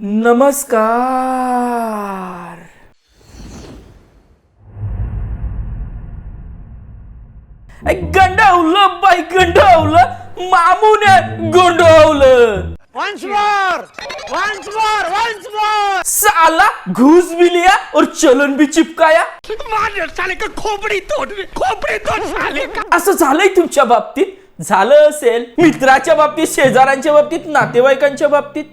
नमस्कार गंडावलं बाई गंडावलं मामूने गंडावलं Once more! Once more! Once more! साला घूस भी लिया और चलन भी चिपकाया मार साले का खोपड़ी तोड़ खोपड़ी तोड़ साले का असं झालंय तुमच्या बाबतीत झालं असेल मित्राच्या बाबतीत शेजाऱ्यांच्या बाबतीत नातेवाईकांच्या बाबतीत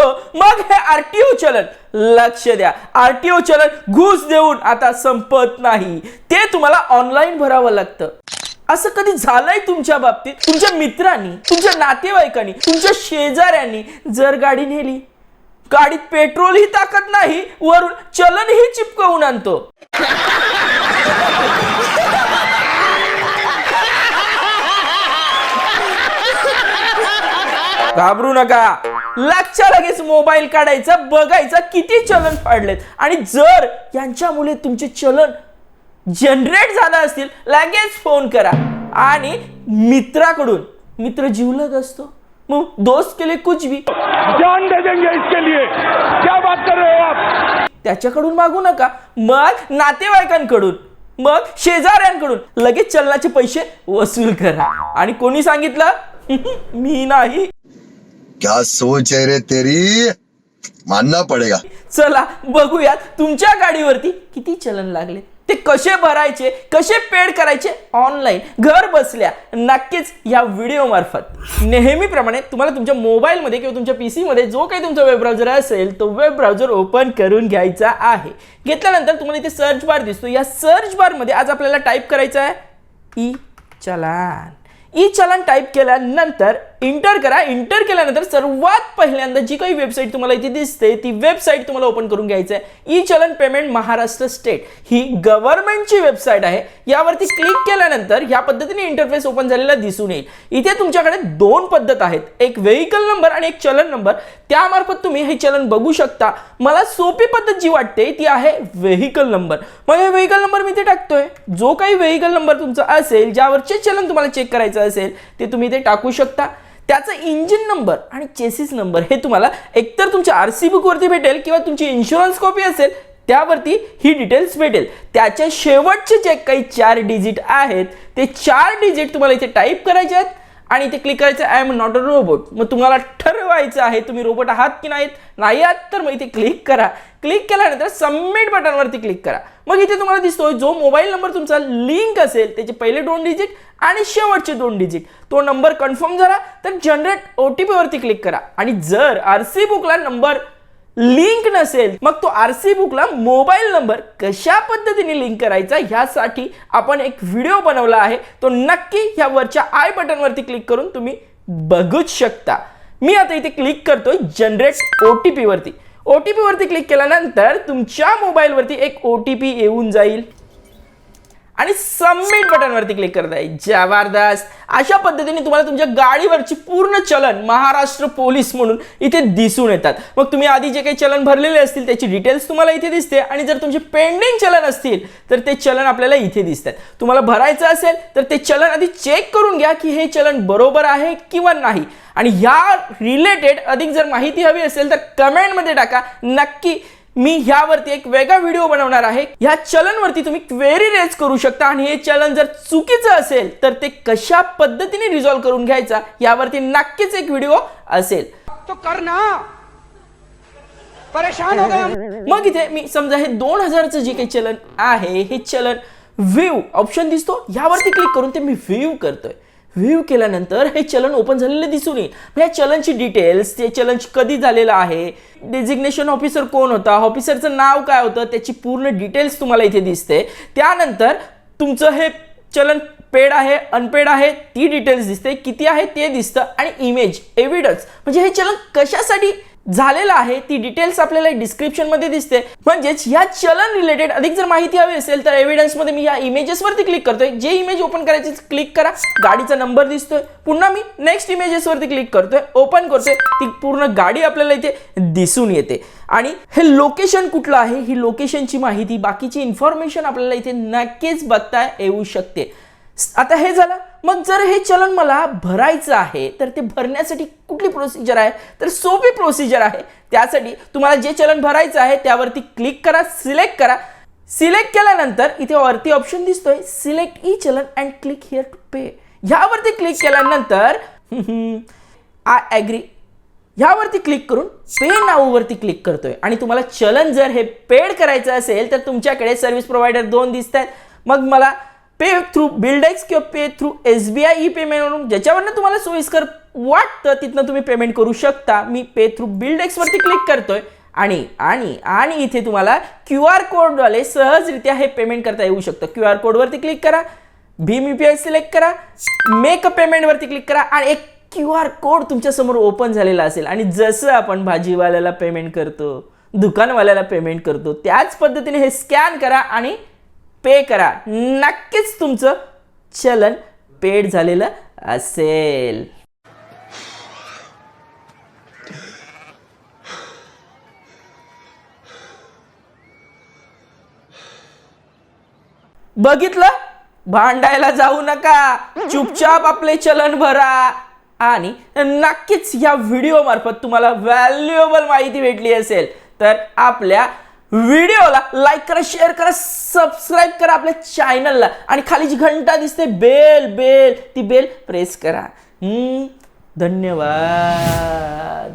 मग हे आरटीओ चलन. लक्ष द्या. आरटीओ चलन घूस देऊन आता संपत नाही. ते तुम्हाला ऑनलाईन भरावं लागतं. असं कधी झालंय तुमच्या बाबतीत? तुमच्या मित्रांनी तुमच्या नातेवाईकांनी तुमच्या शेजाऱ्यांनी जर गाडी नेली? गाडीत पेट्रोलही टाकत नाही वरून चलनही चिपकवून आणतो. घाबरू नका. लागच्या लगेच मोबाईल काढायचा बघायचा किती चलन फाडलेत आणि जर यांच्यामुळे तुमचे चलन जनरेट झालं असतील लगेच फोन करा. आणि मित्राकडून मित्र जीवलग असतो. मग दोस्त केले कुछ भी जान दे देंगे इसके लिए. क्या बात कर रहे हो आप? त्याच्याकडून मागू नका. मग नातेवाईकांकडून मग शेजाऱ्यांकडून लगेच चलनाचे पैसे वसूल करा. आणि कोणी सांगितलं? मी नाही. क्या सोच है रे तेरी? मानना पड़ेगा। चला बघूयात तुमच्या गाडीवरती किती चलन लागले. ते कसे भरायचे कसे पेड करायचे ऑनलाईन घर बसल्या नक्कीच या व्हिडिओ मार्फत. नेहमीप्रमाणे तुम्हाला तुमच्या मोबाईलमध्ये किंवा तुमच्या पी मध्ये जो काही तुमचा वेब ब्राउझर असेल तो वेब ब्राउझर ओपन करून घ्यायचा आहे. घेतल्यानंतर तुम्हाला इथे सर्च बार दिसतो. या सर्च बारमध्ये आज आपल्याला टाईप करायचं आहे e challan e challan type केल्यानंतर इंटर करा. इंटर केल्यानंतर सर्वात पहिल्यांदा जी काही वेबसाईट तुम्हाला इथे दिसते ती वेबसाईट तुम्हाला ओपन करून घ्यायचं आहे e challan payment Maharashtra state ही गव्हर्नमेंटची वेबसाईट आहे. यावरती क्लिक केल्यानंतर या पद्धतीने इंटरफेस ओपन झालेला दिसून येईल. इथे तुमच्याकडे दोन पद्धत आहेत. एक व्हेकल नंबर आणि एक चलन नंबर त्यामार्फत तुम्ही हे चलन बघू शकता. मला सोपी पद्धत जी वाटते ती आहे व्हेकल नंबर मग हे व्हेकल नंबर मी इथे टाकतोय. जो काही व्हेकल नंबर तुमचा असेल ज्यावरचे चलन तुम्हाला चेक करायचं असेल ते तुम्ही इथे टाकू शकता. त्याचा इंजिन नंबर आणि चेसिस नंबर हे तुम्हाला एकतर तुमच्या आर सी बुकवरती भेटेल किंवा तुमची इन्शुरन्स कॉपी असेल त्यावरती ही डिटेल्स भेटेल. त्याच्या शेवटचे जे काही चार डिजिट आहेत ते चार डिजिट तुम्हाला इथे टाईप करायचे आहेत. आणि इथे क्लिक करायचं I am not a robot मग तुम्हाला ठरवायचं आहे तुम्ही रोबोट आहात की नाहीत? नाही आहात तर मग इथे क्लिक करा. क्लिक केल्यानंतर सबमिट बटनवरती क्लिक करा. मग इथे तुम्हाला दिसतोय जो मोबाईल नंबर तुमचा लिंक असेल त्याचे पहिले दोन डिजिट आणि शेवटचे दोन डिजिट तो नंबर कन्फर्म झाला तर जनरेट ओ टी पीवरती क्लिक करा. आणि जर आर सी बुकला नंबर लिंक नसेल मग तो आर सी बुकला मोबाईल नंबर कशा पद्धतीने लिंक करायचा ह्यासाठी आपण एक व्हिडिओ बनवला आहे. तो नक्की ह्या वरच्या आय बटनवरती क्लिक करून तुम्ही बघूच शकता. मी आता इथे क्लिक करतोय जनरेट ओ टी पीवरती ओ टी पीवरती क्लिक केल्यानंतर तुमच्या मोबाईलवरती एक ओ टी पी येऊन जाईल. आणि सबमिट बटनवरती क्लिक करत आहे. जबरदस्त. अशा पद्धतीने तुम्हाला तुमच्या गाडीवरची पूर्ण चलन महाराष्ट्र पोलीस म्हणून इथे दिसून येतात. मग तुम्ही आधी जे काही चलन भरलेले असतील त्याची डिटेल्स तुम्हाला इथे दिसते. आणि जर तुमचे पेंडिंग चलन असतील तर ते चलन आपल्याला इथे दिसतात. तुम्हाला भरायचं असेल तर ते चलन आधी चेक करून घ्या की हे चलन बरोबर आहे किंवा नाही. आणि ह्या रिलेटेड अधिक जर माहिती हवी असेल तर कमेंटमध्ये टाका. नक्की मी ह्यावरती एक वेगळा व्हिडिओ बनवणार आहे. ह्या चलनवरती तुम्ही क्वेरी रेज करू शकता आणि हे चलन जर चुकीचं असेल तर ते कशा पद्धतीने रिझॉल्व्ह करून घ्यायचा यावरती नक्कीच एक व्हिडिओ असेल. तो करना परेशान हो गया मग इथे मी समजा हे दोन हजारचं जे काही चलन आहे हे चलन व्ह्यू ऑप्शन दिसतो. यावरती क्लिक करून ते मी व्ह्यू करतोय. व्ह्यू केल्यानंतर हे चलन ओपन झालेलं दिसून येईल. ह्या या चलनची डिटेल्स ते चलन कधी झालेलं आहे डेजिग्नेशन ऑफिसर कोण होता ऑफिसरचं नाव काय होतं त्याची पूर्ण डिटेल्स तुम्हाला इथे दिसते. त्यानंतर तुमचं हे चलन पेड आहे अनपेड आहे ती डिटेल्स दिसते. किती आहे ते दिसतं. आणि इमेज एव्हिडन्स म्हणजे हे चलन कशासाठी झालेलं आहे ती डिटेल्स आपल्याला डिस्क्रिप्शनमध्ये दिसते. म्हणजेच या चलन रिलेटेड अधिक जर माहिती हवी असेल तर एव्हिडन्समध्ये मी या इमेजेस वरती क्लिक करतोय. जे इमेज ओपन करायचे क्लिक करा. गाडीचा नंबर दिसतोय. पुन्हा मी नेक्स्ट इमेजेस वरती क्लिक करतोय. ओपन करतोय. ती पूर्ण गाडी आपल्याला इथे दिसून येते. आणि हे लोकेशन कुठलं आहे? ही लोकेशनची माहिती बाकीची इन्फॉर्मेशन आपल्याला इथे नक्कीच बघता येऊ शकते. आता हे झालं. मग जर हे चलन मला भरायचं आहे तर ते भरण्यासाठी कुठली प्रोसिजर आहे? तर सोपी प्रोसिजर आहे. त्यासाठी तुम्हाला जे चलन भरायचं आहे त्यावरती क्लिक करा सिलेक्ट करा. सिलेक्ट केल्यानंतर इथे वरती ऑप्शन दिसतोय. Select e challan and click here to pay ह्यावरती क्लिक केल्यानंतर आय ॲग्री ह्यावरती क्लिक करून पे नाऊवरती क्लिक करतोय. आणि तुम्हाला चलन जर हे पेड करायचं असेल तर तुमच्याकडे सर्व्हिस प्रोव्हायडर दोन दिसत आहेत मग मला पे थ्रू बिल्डेक्स किंवा pay through S B I e पेमेंटवरून ज्याच्यावरनं तुम्हाला सोयीस्कर वाटतं तिथनं तुम्ही पेमेंट करू शकता. मी पे थ्रू बिल्डेक्सवरती क्लिक करतोय आणि आणि आणि इथे तुम्हाला क्यू आर कोडवाले सहजरित्या हे पेमेंट करता येऊ शकतं. क्यू आर कोडवरती क्लिक करा भीम यू पी आय सिलेक्ट करा मेक अ पेमेंटवरती क्लिक करा आणि एक क्यू आर कोड तुमच्यासमोर ओपन झालेला असेल. आणि जसं आपण भाजीवाल्याला पेमेंट करतो दुकानवाल्याला पेमेंट करतो त्याच पद्धतीने हे स्कॅन करा आणि पे करा. नक्कीच तुमचं चलन पेड झालेलं असेल. बघितलं? भांडायला जाऊ नका. चुपचाप आपले चलन भरा. आणि नक्कीच या व्हिडिओ मार्फत तुम्हाला व्हॅल्युएबल माहिती भेटली असेल. तर आपल्या व्हिडिओला लाईक करा शेअर करा सबस्क्राईब करा आपल्या चॅनलला. आणि खाली जी घंटा दिसते बेल बेल ती बेल प्रेस करा. धन्यवाद.